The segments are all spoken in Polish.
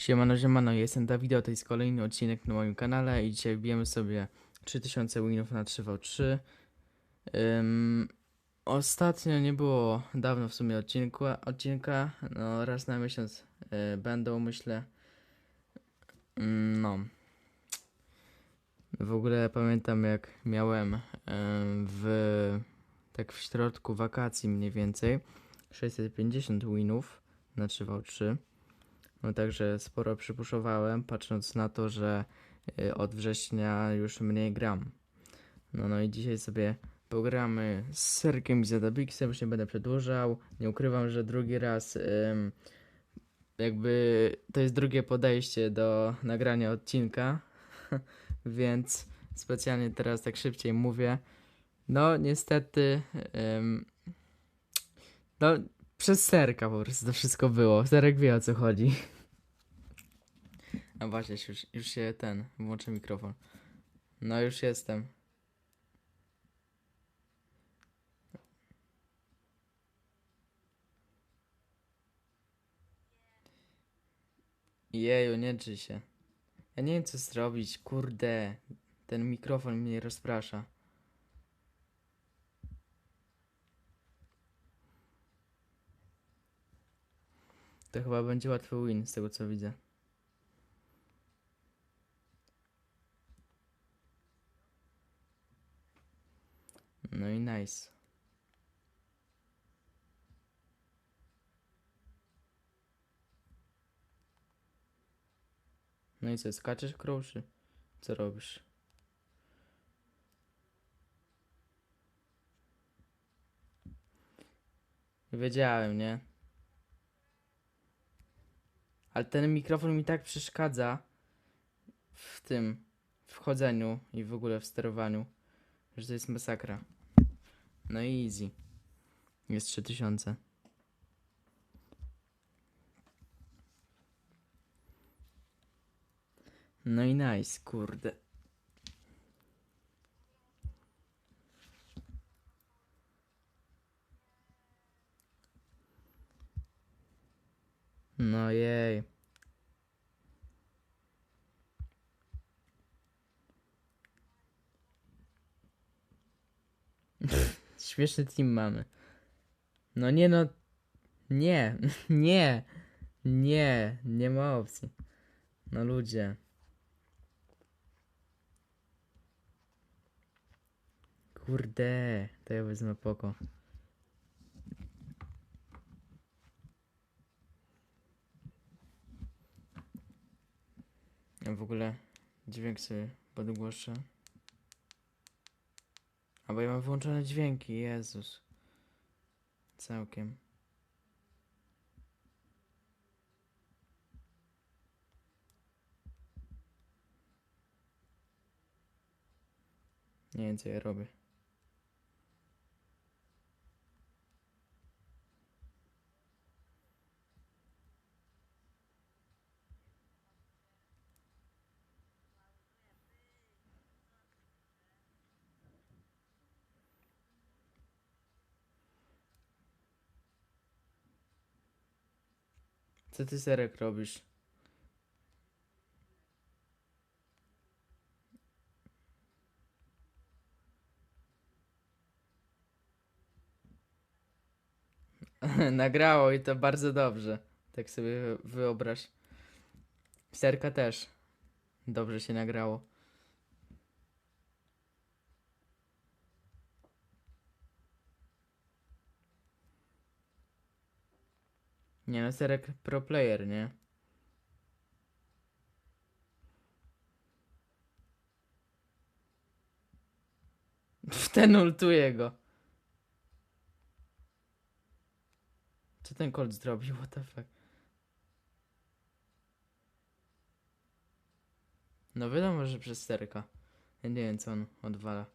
Siemano, siemano, jestem Dawid, to jest kolejny odcinek na moim kanale i dzisiaj wbijemy sobie 3000 winów na 3v3. Ym, ostatnio nie było dawno w sumie odcinku, odcinka, no raz na miesiąc y, będą myślę. No. W ogóle pamiętam jak miałem ym, w tak w środku wakacji mniej więcej 650 winów na 3v3. No także sporo przypuszowałem, patrząc na to, że y, od września już mniej gram. No no i dzisiaj sobie pogramy z Serkiem i Zadabiksem, już nie będę przedłużał. Nie ukrywam, że drugi raz ym, jakby to jest drugie podejście do nagrania odcinka, więc specjalnie teraz tak szybciej mówię. No niestety ym, no przez Serka po prostu to wszystko było. Serek wie o co chodzi. A właśnie, już, już się ten, włączę mikrofon. No już jestem. Jeju, nie drzyj się. Ja nie wiem co zrobić, kurde. Ten mikrofon mnie rozprasza. To chyba będzie łatwy win z tego co widzę. No i nice. No i co, skaczesz kruszy? Co robisz? Wiedziałem, nie? Ale ten mikrofon mi tak przeszkadza w tym wchodzeniu i w ogóle w sterowaniu, że to jest masakra. No i easy. Jest 3000. No i nice, kurde. No jej. Śmieszny team mamy. No nie no. Nie, nie, nie, nie ma opcji. No ludzie. Kurde, to ja wezmę poko. W ogóle dźwięk sobie podgłoszę. A bo ja mam wyłączone dźwięki, Jezus. Całkiem. Nie wiem co ja robię. Co ty serek robisz? Nagrało i to bardzo dobrze. Tak sobie wyobraź. Serka też. Dobrze się nagrało. Nie no, Serek pro player, nie? Ten ultuje go. Co ten Colt zrobił? What the fuck? No wiadomo, że przez Serka. Ja nie wiem, co on odwala.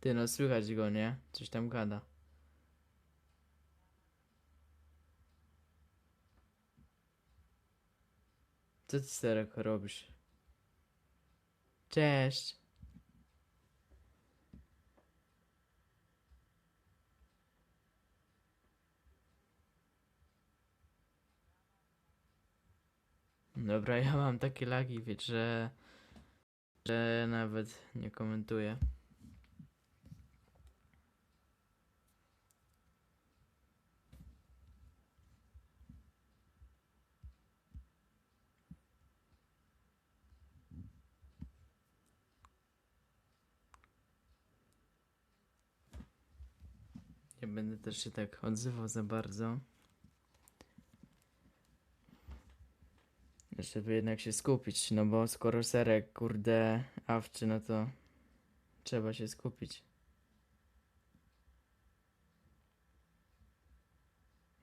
Ty no, słychać go, nie? Coś tam gada. Co ty, Serek, robisz? Cześć! Dobra, ja mam takie lagi, wiecie, że, że nawet nie komentuję. Będę też się tak odzywał za bardzo. Żeby jednak się skupić, no bo skoro serek, kurde, awczy, no to trzeba się skupić.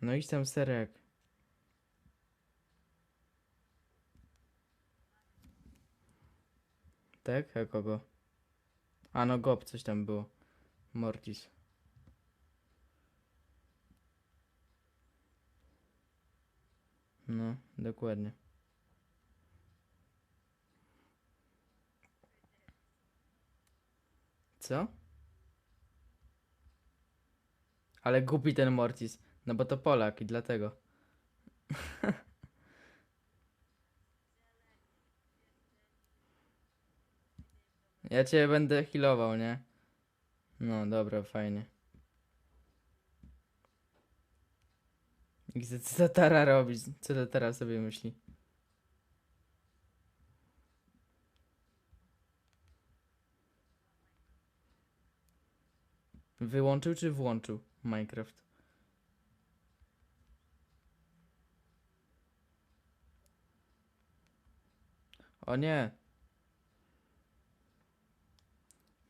No idź tam serek. Tak? A kogo? A no Gob, coś tam było. Mortis. No, dokładnie. Co? Ale głupi ten Mortis. No bo to Polak i dlatego. Ja cię będę healował, nie? No dobra, fajnie. Co co ta Tara robi? Co ta Tara sobie myśli? Wyłączył czy włączył Minecraft? O nie!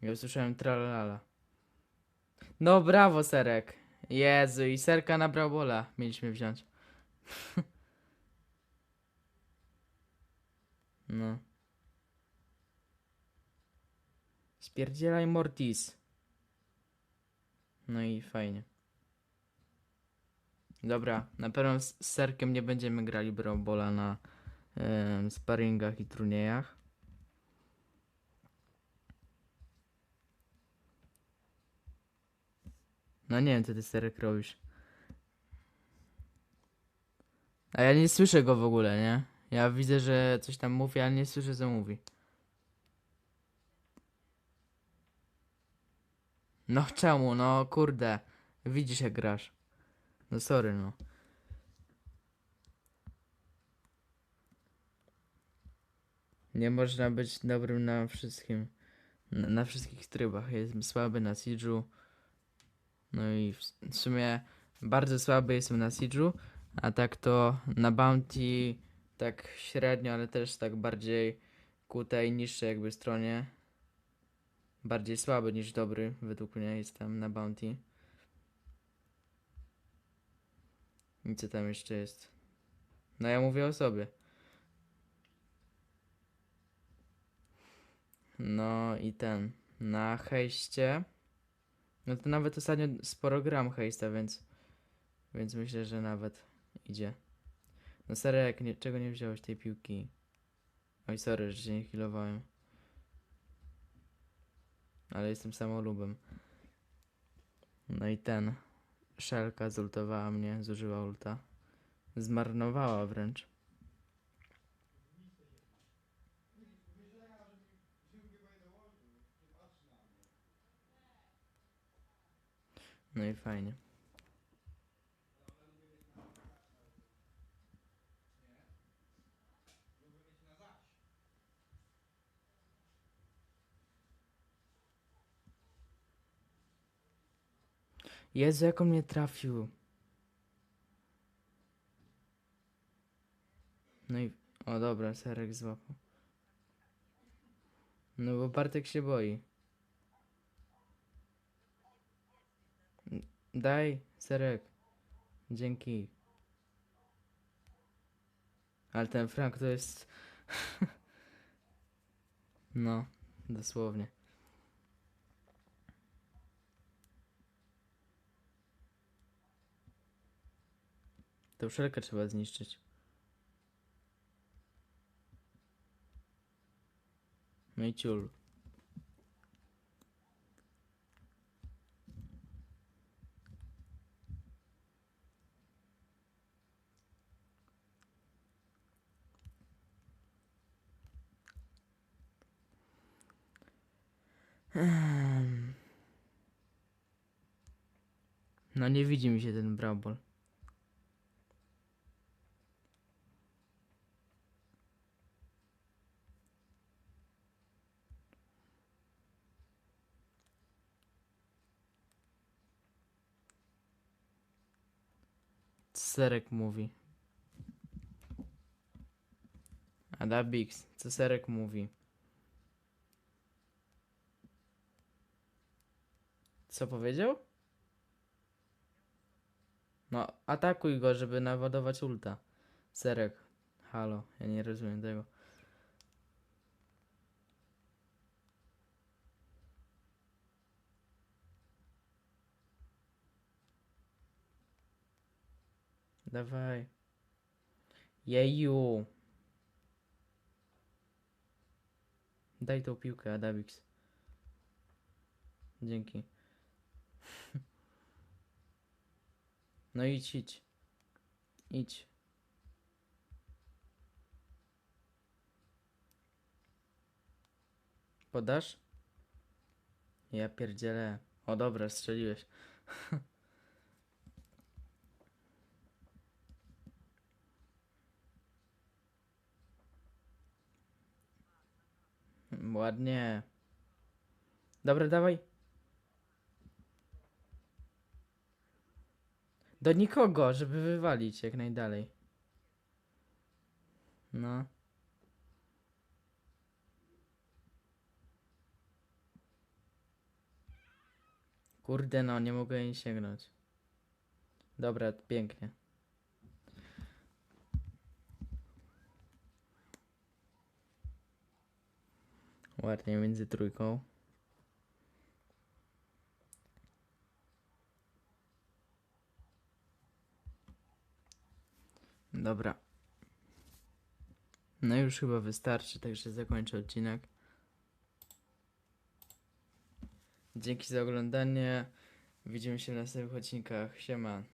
Ja usłyszałem tralalala. No brawo, Serek. Jezu, i Serka na Brawola mieliśmy wziąć. no. Spierdzielaj Mortis. No i fajnie. Dobra, na pewno z Serkiem nie będziemy grali Brawlbola na em, sparingach i turniejach. No nie wiem, co ty Serek robisz. A ja nie słyszę go w ogóle, nie? Ja widzę, że coś tam mówi, ale nie słyszę, co mówi. No czemu? No kurde. Widzisz jak grasz. No sorry, no. Nie można być dobrym na wszystkim. Na, na wszystkich trybach. Jestem słaby na Siege'u. No i w, sumie bardzo słaby jestem na Siege'u. A tak to na Bounty tak średnio, ale też tak bardziej ku tej niższej jakby stronie. Bardziej słaby niż dobry, według mnie jestem na Bounty. I co tam jeszcze jest? No ja mówię o sobie. No i ten. Na hejście. No to nawet ostatnio sporo gram hejsta, więc. Więc myślę, że nawet idzie. No Serek, nie, czego nie wziąłeś tej piłki? Oj, sorry, że cię nie healowałem. Ale jestem samolubem. No i ten. Szelka zultowała mnie, zużyła ulta. Zmarnowała wręcz. No i fajnie. Jezu, jak on mnie trafił. No i... O dobra, Serek złapał. No bo Bartek się boi. Daj, Serek. Dzięki. Ale ten Frank to jest... no, dosłownie. Tą szelkę trzeba zniszczyć. No i ciul. No nie widzi mi się ten Brawl. Serek mówi. Adabix, co Serek mówi? Co powiedział? No, atakuj go, żeby naładować ulta. Serek, halo, ja nie rozumiem tego. Dawaj. Jeju. Daj tą piłkę, Adabix. Dzięki. No idź, idź. Idź. Podasz? Ja pierdzielę. O dobra, strzeliłeś. Ładnie. Dobra, dawaj. Do nikogo, żeby wywalić jak najdalej. No. Kurde no, nie mogę jej sięgnąć. Dobra, pięknie. Ładnie między trójką. Dobra. No już chyba wystarczy, także zakończę odcinek. Dzięki za oglądanie. Widzimy się w następnych odcinkach. Siema.